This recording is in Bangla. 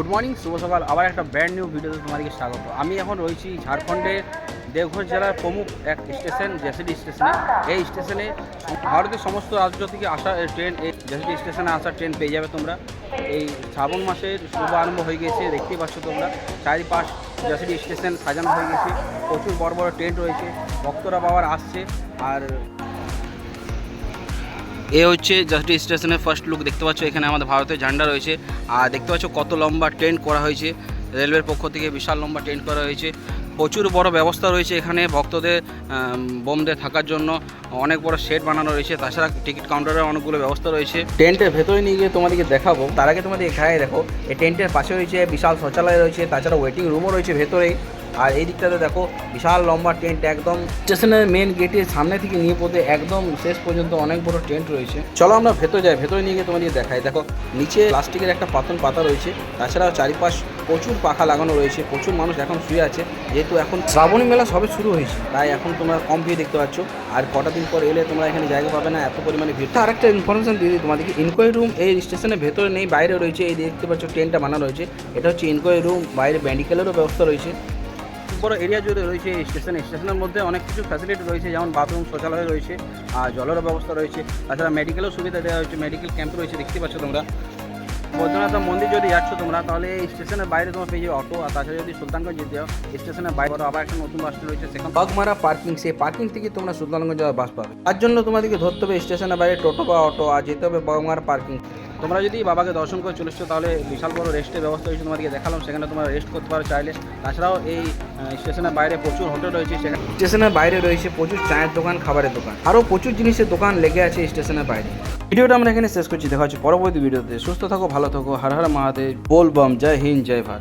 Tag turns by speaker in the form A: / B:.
A: গুড মর্নিং শুভ সকাল। আবার একটা ব্র্যান্ড নিউ ভিডিওতে তোমাদেরকে স্বাগত। আমি এখন রয়েছি ঝাড়খণ্ডের দেওঘর জেলার প্রমুখ এক স্টেশন জেসিডি স্টেশনে এই স্টেশনে ভারতের সমস্ত রাজ্য থেকে আসা ট্রেন এই জেসিডি স্টেশনে আসা ট্রেন পেয়ে যাবে তোমরা। এই শ্রাবণ মাসের শুভ আরম্ভ হয়ে গেছে দেখতেই পাচ্ছ তোমরা। চারিপাশ জেসিডি স্টেশন সাজানো হয়ে গেছে প্রচুর বড় বড় ট্রেন রয়েছে। ভক্তরা বাবার আসছে। আর এ হচ্ছে জাস্টি স্টেশনের ফার্স্ট লুক দেখতে পাচ্ছ, এখানে আমাদের ভারতের ঝান্ডা রয়েছে। আর দেখতে পাচ্ছ কত লম্বা ট্রেন করা হয়েছে। রেলওয়ের পক্ষ থেকে বিশাল লম্বা ট্রেন করা হয়েছে। প্রচুর বড় ব্যবস্থা রয়েছে এখানে ভক্তদের বোমদের থাকার জন্য। অনেক বড় শেড বানানো রয়েছে। তাছাড়া টিকিট কাউন্টারের অনেকগুলো ব্যবস্থা রয়েছে। টেন্টের ভেতরে নিয়ে গিয়ে তোমাদেরকে দেখাবো। তার আগে তোমাদের এখানে দেখো এই টেন্টের পাশে রয়েছে বিশাল শৌচালয় রয়েছে। তাছাড়া ওয়েটিং রুমও রয়েছে ভেতরেই আর এই দিকটাতে দেখো, বিশাল লম্বা টেন্ট একদম স্টেশনের মেন গেটের সামনে থেকে নিয়ে পড়তে একদম শেষ পর্যন্ত অনেক বড় টেন্ট রয়েছে। চলো আমরা ভেতরে যাই, ভেতরে নিয়ে গিয়ে তোমাদের দেখাই। দেখো, নিচে প্লাস্টিকের একটা পাতন পাতা রয়েছে, তাছাড়াও চারিপাশ প্রচুর পাখা লাগানো রয়েছে, প্রচুর মানুষ এখন শুয়ে আছে, যেহেতু এখন শ্রাবণী মেলা সবে শুরু হয়েছে, তাই এখন তোমরা কম ভিড় দেখতে পাচ্ছ। আর কটা দিন পর এলে তোমরা এখানে জায়গা পাবে না, এত পরিমাণে ভিড়। আর একটা ইনফরমেশন দিয়ে দিই তোমাদেরকে ইনকোয়ারি রুম এই স্টেশনের ভেতরে নেই, বাইরে রয়েছে, এই দেখতে পাচ্ছ ট্রেনটা বানানো রয়েছে। এটা হচ্ছে ইনকোয়ারি রুম বাইরে মেডিকেলেরও ব্যবস্থা রয়েছে। খুব বড় এরিয়া জুড়ে রয়েছে এই স্টেশন স্টেশনের মধ্যে অনেক কিছু ফ্যাসিলিটি রয়েছে, যেমন বাথরুম শৌচালয় রয়েছে, আর জলেরও ব্যবস্থা রয়েছে। তাছাড়া মেডিকেলও সুবিধা দেওয়া হয়েছে মেডিকেল ক্যাম্প রয়েছে, দেখতে পাচ্ছ তোমরা। বৈদ্যনাথ মন্দির যদি যাচ্ছ তোমরা, তাহলে এই স্টেশনের বাইরে তোমার পেয়ে অটো আর তাছাড়া যদি সুলতানগঞ্জ যেতে যাও স্টেশনের বাইরে আবার একটা নতুন বাস রয়েছে, সেখানে বাগমারা পার্কিং সেই পার্কিং থেকে তোমরা সুলতানগঞ্জ যাওয়ার বাস পাবে। তার জন্য তোমাদেরকে ধরতে হবে স্টেশনের বাইরে টোটো বা অটো আর যেতে হবে বাগমারা পার্কিং তোমরা যদি বাবাকে দর্শন করে চলে এসছো, তাহলে বিশাল বড় রেস্টের ব্যবস্থা হয়েছে তোমাদেরকে দেখালাম। সেখানে তোমরা রেস্ট করতে পারো চাইলে। তাছাড়াও এই স্টেশনের বাইরে প্রচুর হোটেল রয়েছে। সেখানে স্টেশনের বাইরে রয়েছে প্রচুর চায়ের দোকান, খাবারের দোকান। আরও প্রচুর জিনিসের দোকান লেগে আছে স্টেশনের বাইরে। ভিডিওটা আমরা এখানে শেষ করছি। দেখা হচ্ছে পরবর্তী ভিডিওতে। সুস্থ থাকো, ভালো থাকো। হার হার মহাদেব। বলবম জয় হিন্দ, জয় ভারত।